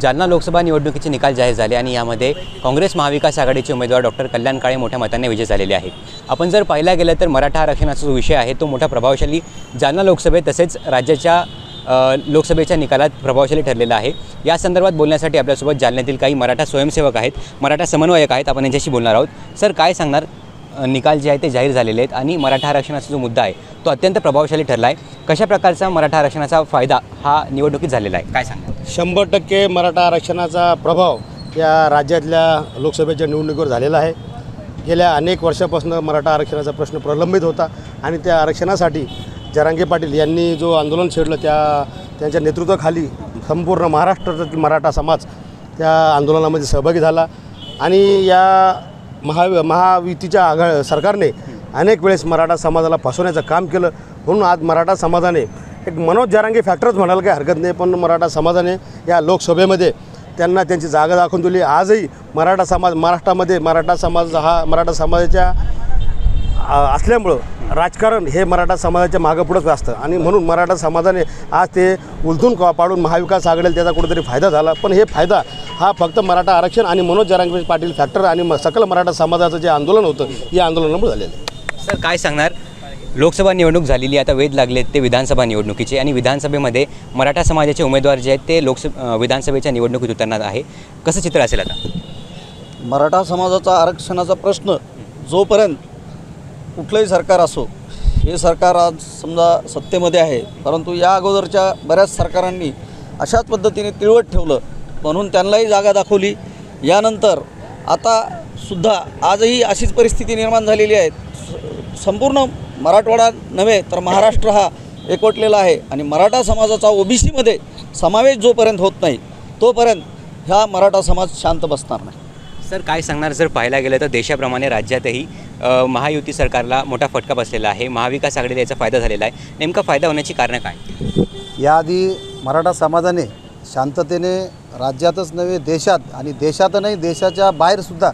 जालना लोकसभा निवडणुकीचे निकाल जाहीर झाले आणि यामध्ये काँग्रेस महाविकास आघाडीचे उमेदवार डॉक्टर कल्याण काळे मोठ्या मताने विजय झालेले आहेत. आपण जर पाहिला गेलं तर मराठा आरक्षणाचा जो विषय आहे तो मोठा प्रभावशाली जालना लोकसभेत तसेच राज्याच्या लोकसभेच्या निकालात प्रभावशाली ठरलेला आहे. या संदर्भात बोलण्यासाठी आपल्यासोबत जालन्यातील काही मराठा स्वयंसेवक आहेत मराठा समन्वयक आहेत आपण यांच्याशी बोलणार आहोत. सर काय सांगणार निकाल जे आहे ते जाहीर झालेले आहेत आणि मराठा आरक्षणाचा जो मुद्दा आहे तो अत्यंत प्रभावशाली ठरला आहे. कशा प्रकारचा मराठा आरक्षणाचा फायदा हा निवडणुकीत झालेला आहे? काय सांगणार? शंभर टक्के मराठा आरक्षणाचा प्रभाव या राज्यातल्या लोकसभेच्या निवडणुकीवर झालेला आहे. गेल्या अनेक वर्षापासून मराठा आरक्षणाचा प्रश्न प्रलंबित होता आणि त्या आरक्षणासाठी जरांगे पाटील यांनी जो आंदोलन छेडलं त्या त्यांच्या नेतृत्वाखाली संपूर्ण महाराष्ट्रातील मराठा समाज त्या आंदोलनामध्ये सहभागी झाला आणि या महा महायुतीच्या आघा सरकारने अनेक वेळेस मराठा समाजाला फसवण्याचं काम केलं. म्हणून आज मराठा समाजाने एक मनोज जारांगी फॅक्टरच म्हणाल काही हरकत नाही पण मराठा समाजाने या लोकसभेमध्ये त्यांना त्यांची जागा दाखवून दिली. आजही मराठा समाज महाराष्ट्रामध्ये मराठा समाज हा मराठा समाजाच्या असल्यामुळं राजकारण हे मराठा समाजाच्या मागं पुढंच असतं. आणि म्हणून मराठा समाजाने आज ते उलथून पाडून महाविकास आघाडीला त्याचा कुठेतरी फायदा झाला. पण हे फायदा हा फक्त मराठा आरक्षण आणि मनोज जरांगे पाटील फॅक्टर आणि म- सकल मराठा समाजाचं जे आंदोलन होतं या आंदोलनामुळे झालेलं आहे. सर काय सांगणार? लोकसभा निवडणूक झालेली आता वेध लागले ते विधानसभा निवडणुकीचे आणि विधानसभेमध्ये मराठा समाजाचे उमेदवार जे आहेत ते लोकस विधानसभेच्या निवडणुकीत उतरणार आहे. कसं चित्र असेल आता? मराठा समाजाचा आरक्षणाचा प्रश्न जोपर्यंत कुठलंही सरकार असो हे सरकार आज समजा सत्तेमध्ये आहे परंतु या अगोदरच्या बऱ्याच सरकारांनी अशाच पद्धतीने तिळवट ठेवलं म्हणून त्यांनाही जागा दाखवली. यानंतर आता सुद्धा आजही अशीच परिस्थिती निर्माण झालेली आहे. स- संपूर्ण मराठवाडा नव्हे तर महाराष्ट्र हा एकवटलेला आहे. आणि मराठा समाजाचा ओबीसीमध्ये समावेश जोपर्यंत होत नाही तोपर्यंत ह्या मराठा समाज शांत बसणार नाही. सर काय सांगणार? जर पाहायला गेलं तर देशाप्रमाणे राज्यातही महायुती सरकारला मोठा फटका बसलेला आहे. महाविकास आघाडीला याचा फायदा झालेला आहे. नेमका फायदा होण्याची कारणं काय? याआधी मराठा समाजाने शांततेने राज्यातच नव्हे देशात आणि देशात नाही देशाच्या बाहेरसुद्धा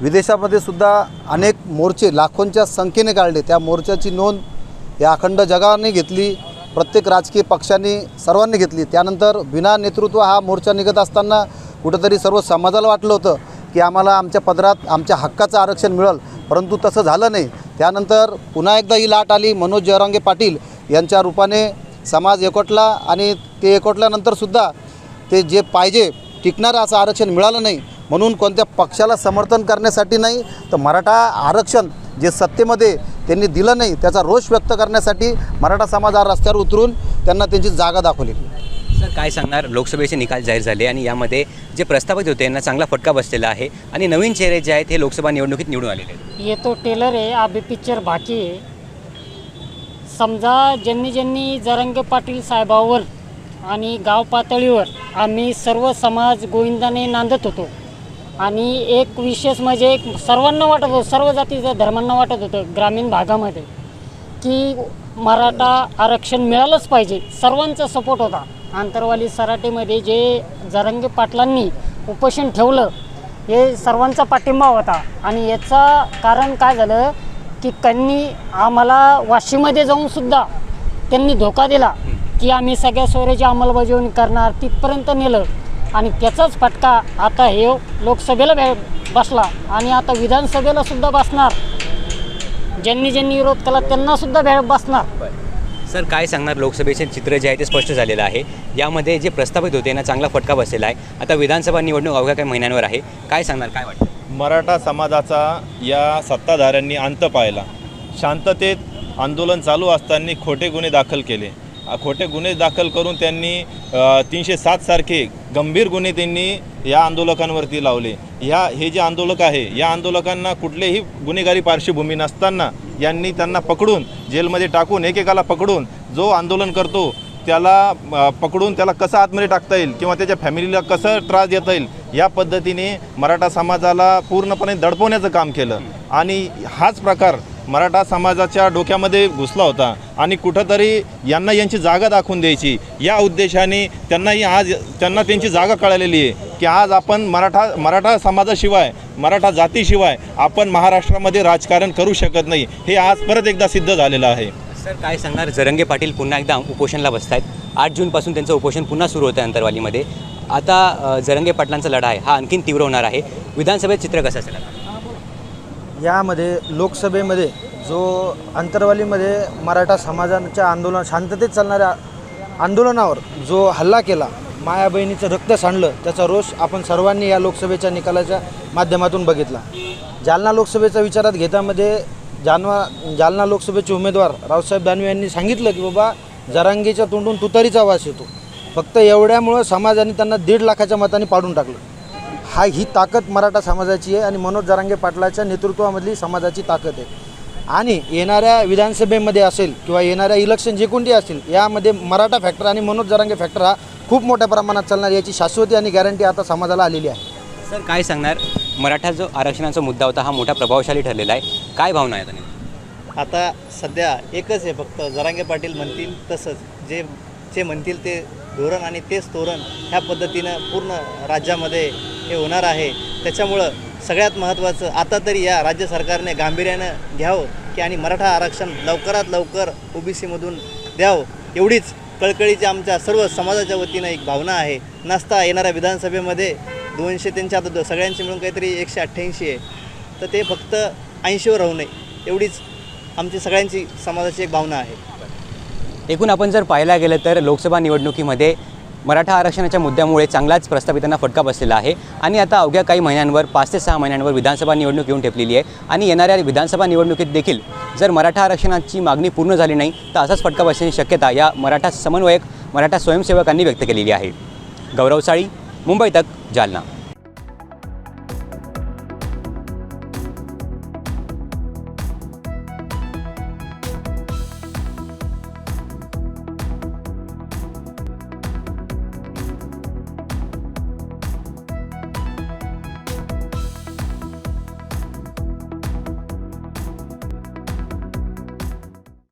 विदेशामध्ये सुद्धा अनेक मोर्चे लाखोंच्या संख्येने काढले त्या मोर्चाची नोंद या अखंड जगाने घेतली प्रत्येक राजकीय पक्षांनी सर्वांनी घेतली. त्यानंतर विना नेतृत्व हा मोर्चा निघत असताना कुठंतरी सर्व समाजाला वाटलं होतं की आम्हाला आमच्या पदरात आमच्या हक्काचं आरक्षण मिळेल. परंतु तसं झालं नाही. त्यानंतर पुन्हा एकदा ही लाट आली. मनोज जयरांगे पाटील यांच्या रूपाने समाज एकवटला आणि ते एकवटल्यानंतरसुद्धा ते जे पाहिजे टिकणारं असं आरक्षण मिळालं नाही. म्हणून कोणत्या पक्षाला समर्थन करण्यासाठी नाही तर मराठा आरक्षण जे सत्तेमध्ये त्यांनी दिलं नाही त्याचा रोष व्यक्त करण्यासाठी मराठा समाज हा रस्त्यावर उतरून त्यांना त्यांची जागा दाखवली सर काय सांगणार? लोकसभेचे निकाल जाहीर झाले आणि यामध्ये जे प्रस्तावित होते यांना चांगला फटका बसलेला आहे आणि नवीन चेहरे जे आहेत हे लोकसभा निवडणुकीत निवडून आलेले आहेत. ये तो टेलर आहे अभी पिक्चर बाकी आहे समजा ज्यांनी ज्यांनी जरंगे पाटील साहेबावर आणि गाव पातळीवर आम्ही सर्व समाज गोविंदाने नांदत होतो. आणि एक विशेष म्हणजे एक सर्वांना वाटत होतं सर्व जातीच्या धर्मांना वाटत होतं ग्रामीण भागामध्ये की मराठा आरक्षण मिळालंच पाहिजे सर्वांचा सपोर्ट होता. आंतरवाली सराटीमध्ये जे जरंगे पाटलांनी उपोषण ठेवलं हे सर्वांचा पाठिंबा होता. आणि याचा कारण काय झालं की त्यांनी आम्हाला वाशीमध्ये जाऊनसुद्धा त्यांनी धोका दिला की आम्ही सगळ्या सोयऱ्याची अंमलबजावणी करणार तिथपर्यंत नेलं. आणि त्याचाच फटका आता हे लोकसभेला भे बसला. आणि आता विधानसभेला सुद्धा बसणार. ज्यांनी ज्यांनी विरोध केला त्यांना सुद्धा भे बसणार. सर काय सांगणार? लोकसभेचे चित्र जे आहे ते स्पष्ट झालेलं आहे. यामध्ये जे प्रस्तावित होते यांना चांगला फटका बसलेला आहे. आता विधानसभा निवडणूक अवघ्या काही महिन्यांवर आहे. काय सांगणार? काय वाटतं? मराठा समाजाचा या सत्ताधाऱ्यांनी अंत पाहिला. शांततेत आंदोलन चालू असताना खोटे गुन्हे दाखल केले. खोटे गुन्हे दाखल करून त्यांनी तीनशे सात सारखे गंभीर गुन्हे त्यांनी या आंदोलकांवरती लावले. ह्या हे जे आंदोलक आहे या आंदोलकांना कुठलेही गुन्हेगारी पार्श्वभूमी नसताना यांनी त्यांना पकडून जेलमध्ये टाकून एकेकाला पकडून जो आंदोलन करतो त्याला पकडून त्याला कसं आतमध्ये टाकता येईल किंवा त्याच्या फॅमिलीला कसं त्रास देता येईल या पद्धतीने मराठा समाजाला पूर्णपणे दडपवण्याचं काम केलं. आणि हाच प्रकार मराठा समाजाच्या डोक्यामध्ये घुसला होता आणि कुठंतरी यांना यांची जागा दाखवून द्यायची. या उद्देशाने त्यांनाही आज त्यांना त्यांची जागा कळालेली आहे की आज आपण मराठा मराठा समाजाशिवाय मराठा जातीशिवाय आपण महाराष्ट्रामध्ये राजकारण करू शकत नाही. हे आज परत एकदा सिद्ध झालेलं आहे. सर काय सांगणार? जरंगे पाटील पुन्हा एकदा उपोषणला बसत आहेत आठ जूनपासून त्यांचं उपोषण पुन्हा सुरू होतं आहे अंतरवालीमध्ये. आता जरंगे पाटलांचा लढा आहे. हा आणखीन तीव्र होणार आहे. विधानसभेत चित्र कसं असेल आता? यामध्ये लोकसभेमध्ये जो अंतरवालीमध्ये मराठा समाजाच्या आंदोलन शांततेत चालणाऱ्या आंदोलनावर जो हल्ला केला माया बहिणीचं रक्त सांडलं त्याचा रोष आपण सर्वांनी या लोकसभेच्या निकालाच्या माध्यमातून बघितला. जालना लोकसभेचा विचारात घेतामध्ये जालना जालना लोकसभेचे उमेदवार रावसाहेब दानवे यांनी सांगितलं की बाबा जरांगीच्या तोंडून तुतारीचा वास येतो. फक्त एवढ्यामुळं समाजाने त्यांना दीड लाखाच्या मताने पाडून टाकलं. हा ही ताकद मराठा समाजाची आहे आणि मनोज जरांगे पाटलाच्या नेतृत्वामधली समाजाची ताकद आहे. आणि येणाऱ्या विधानसभेमध्ये असेल किंवा येणाऱ्या इलेक्शन जे कोणती असेल यामध्ये मराठा फॅक्टर आणि मनोज जरांगे फॅक्टर हा खूप मोठ्या प्रमाणात चालणार याची शाश्वती आणि गॅरंटी आता समाजाला आलेली आहे. सर काय सांगणार? मराठा जो आरक्षणाचा मुद्दा होता हा मोठा प्रभावशाली ठरलेला आहे. काय भावना आहेत आणि? आता सध्या एकच आहे फक्त जरांगे पाटील म्हणतील तसंच. जे जे म्हणतील ते धोरण आणि तेच धोरण ह्या पद्धतीनं पूर्ण राज्यामध्ये हे होणार आहे. त्याच्यामुळं सगळ्यात महत्त्वाचं आता तरी या राज्य सरकारने गांभीर्यानं घ्यावं की आणि मराठा आरक्षण लवकरात लवकर ओबीसीमधून द्यावं. एवढीच कळकळीची आमच्या सर्व समाजाच्या वतीनं एक भावना आहे. नसता येणाऱ्या विधानसभेमध्ये दोनशे त्यांच्या आता सगळ्यांचे मिळून काहीतरी एकशे अठ्ठ्याऐंशी आहे. तर ते फक्त ऐंशीवर राहू नये. एवढीच आमची सगळ्यांची समाजाची एक भावना आहे. एकूण आपण जर पाहायला गेलं तर लोकसभा निवडणुकीमध्ये मराठा आरक्षणाच्या मुद्द्यामुळे चांगलाच प्रस्थापितांना फटका बसलेला आहे. आणि आता अवघ्या काही महिन्यांवर पाच ते सहा महिन्यांवर विधानसभा निवडणूक येऊन ठेपलेली आहे. आणि येणाऱ्या विधानसभा निवडणुकीत देखील जर मराठा आरक्षणाची मागणी पूर्ण झाली नाही तर असाच फटका बसण्याची शक्यता या मराठा समन्वयक मराठा स्वयंसेवकांनी व्यक्त केलेली आहे. गौरव साळी मुंबई तक जालना.